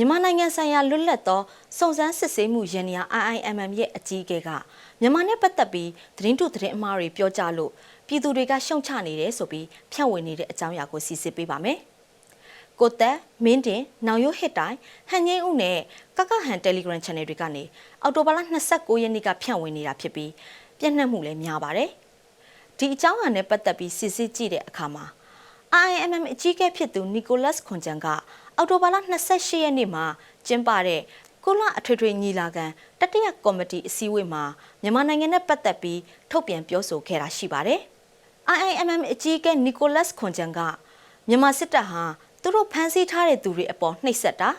မြန်မာနိုင်ငံဆိုင်ရာလွတ်လပ်သောစုံစမ်းစစ်ဆေးမှုရန်ရာ IIMM ရဲ့အကြီးအကဲကမြန်မာနဲ့ပတ်သက်ပြီးသတင်းတုသတင်းအမှားတွေပြောကြလို့ပြည်သူတွေကရှုံချနေတယ်ဆိုပြီးဖြန့်ဝေနေတဲ့အကြောင်းအရာကိုစီစစ်ပေးပါမယ်။ကိုသက်မင်းတင်နောင်ရိုးဟစ်တိုင်းဟန်ငိမ့်ဦးနဲ့ကကဟန် Telegram Channel တွေကနေအော်တိုဘာလ29ရက်နေ့ကဖြန့်ဝေနေတာဖြစ်ပြီးပြန့်နှံ့မှုလည်းများပါတယ်။ဒီအကြောင်းအရာနဲ့ပတ်သက်ပြီးစစ်စစ်ကြည့်တဲ့အခါမှာ IIMM အကြီးအကဲဖြစ်သူနီကိုလတ်ခွန်ဂျန်ကအော်တိုဘာလ28ရက်နေ့မှာကျင်းပတဲ့ကုလအထွေထွေညီလာခံတတိယကော်မတီအစည်းအဝေးမှာမြန်မာနိုင်ငံနဲ့ပတ်သက်ပြီးထုတ်ပြန်ပြောဆိုခဲ့တာရှိပါတယ်။ IIMM အကြီးအကဲနီကိုလတ်ခွန်ဂျန်ကမြန်မာစစ်တပ်ဟာသူတို့ဖမ်းဆီးထားတဲ့သူတွေအပေါ်နှိပ်စက်တာ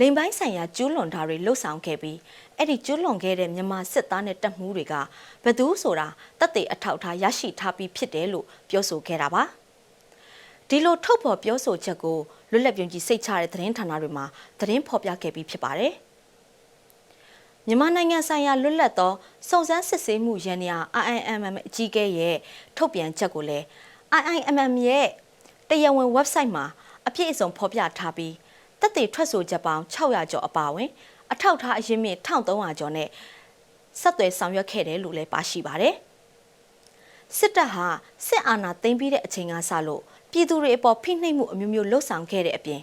လိမ်ပိုင်းဆိုင်ရာကျူးလွန်တာတွေလှုပ်ဆောင်ခဲ့ပြီးအဲ့ဒီကျူးလွန်ခဲ့တဲ့မြန်မာစစ်သားနဲ့တပ်မှုတွေကဘယ်သူဆိုတာတပ်တွေအထောက်အထားရရှိထားပြီးဖြစ်တယ်လို့ပြောဆိုခဲ့တာပါ။ ဒီလိုထုတ်ဖော်ပြောဆိုချက်ကိုလွတ်လပ်ပြုံကြီးစိတ်ချတဲ့သတင်းဌာနတွေမှာသတင်းဖော်ပြခဲ့ပြီးဖြစ်ပါတယ်။မြန်မာနိုင်ငံဆိုင်ရာလွတ်လပ်သောစုံစမ်းစစ်ဆေးမှုရန်ရာ IIMM အကြီးအကဲရဲ့ထုတ်ပြန်ချက်ကိုလည်း IIMM ရဲ့တရားဝင် website မှာအပြည့်အစုံဖော်ပြထားပြီးတက်သေးထွက်ဆိုချက်ပေါင်း600ကျော်အပါအဝင် အထောက်ထားအရင်းမြစ်1300ကျော်နဲ့ဆက်သွယ်ဆောင်ရွက်ခဲ့တယ်လို့လည်းပါရှိပါတယ်။စစ်တပ်ဟာစစ်အာဏာသိမ်းပြီးတဲ့အချိန်ကစလို့ ပြည်သူတွေအပေါ်ဖိနှိပ်မှုအမျိုးမျိုးလှုပ်ဆောင်ခဲ့တဲ့အပြင်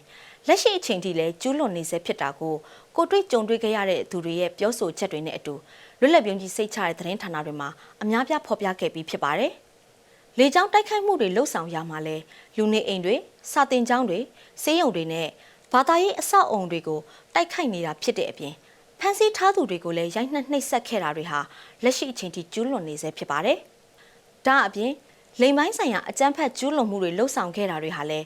လက်ရှိအချိန်ထိလည်းကျူးလွန်နေဆဲဖြစ်တာကိုကိုတွေ့ကြုံတွေ့ခဲ့ရတဲ့သူတွေရဲ့ပြောဆိုချက်တွေနဲ့အတူလွတ်လပ်ပြုံးကြီးစိတ်ချတဲ့သတင်းဌာနတွေမှာအများပြဖော်ပြခဲ့ပြီးဖြစ်ပါတယ်။လေကြောင်းတိုက်ခိုက်မှုတွေလှုပ်ဆောင်ရမှာလဲလူနေအိမ်တွေစာတင်ကျောင်းတွေဆေးရုံတွေနဲ့ဘာသာရေးအဆောက်အုံတွေကိုတိုက်ခိုက်နေတာဖြစ်တဲ့အပြင်ဖမ်းဆီးထားသူတွေကိုလည်းရိုက်နှက်နှိပ်စက်ခဲ့တာတွေဟာလက်ရှိအချိန်ထိကျူးလွန်နေဆဲဖြစ်ပါတယ်။ဒါအပြင် လိမ်ပိုင်းဆိုင်ရာအကြမ်းဖက်ကျူးလွန်မှုတွေလှုပ်ဆောင်ခဲ့တာတွေဟာလည်း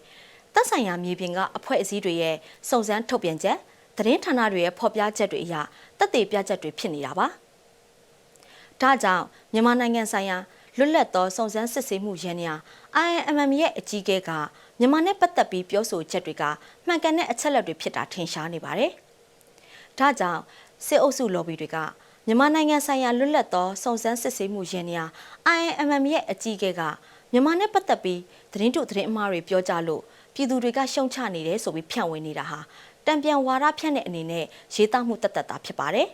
သက်ဆိုင်ရာမြေပြင်ကအဖွဲ့အစည်းတွေရဲ့စုံစမ်းထုတ်ပြန်ချက်သတင်းဌာနတွေရဲ့ဖော်ပြချက်တွေအရတက်သေးပြချက်တွေဖြစ်နေတာပါ။ဒါကြောင့်မြန်မာနိုင်ငံဆိုင်ရာလွတ်လပ်သောစုံစမ်းစစ်ဆေးမှုရန်ရာ IMM ရဲ့အကြီးအကဲကမြန်မာနဲ့ပတ်သက်ပြီးပြောဆိုချက်တွေကမှန်ကန်တဲ့အချက်လက်တွေဖြစ်တာထင်ရှားနေပါတယ်။ဒါကြောင့်စစ်အုပ်စု lobby တွေက မြန်မာနိုင်ငံဆိုင်ရာလွတ်လပ်သောစုံစမ်းစစ်ဆေးမှုရန်ရာ IMM ရဲ့အကြီးအကဲကမြန်မာနဲ့ပတ်သက်ပြီးသတင်းတုသတင်းအမှားတွေပြောကြလို့ပြည်သူတွေကရှုံချနေတယ်ဆိုပြီးဖြန့်ဝေနေတာဟာတံပြန်ဝါဒဖြန့်တဲ့အနေနဲ့ရေးသားမှုတတ်တတ်တာဖြစ်ပါတယ်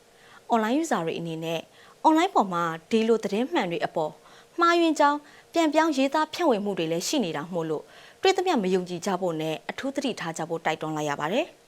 ။ online user တွေအနေနဲ့ online ပေါ်မှာဒီလိုသတင်းမှန်တွေအပေါ်မှားယွင်းကြောင်းပြန်ပြောင်းရေးသားဖြန့်ဝေမှုတွေလည်းရှိနေတာမို့လို့တွေ့သမျှမယုံကြည်ကြဖို့နဲ့အထူးသတိထားကြဖို့တိုက်တွန်းလိုက်ရပါတယ်။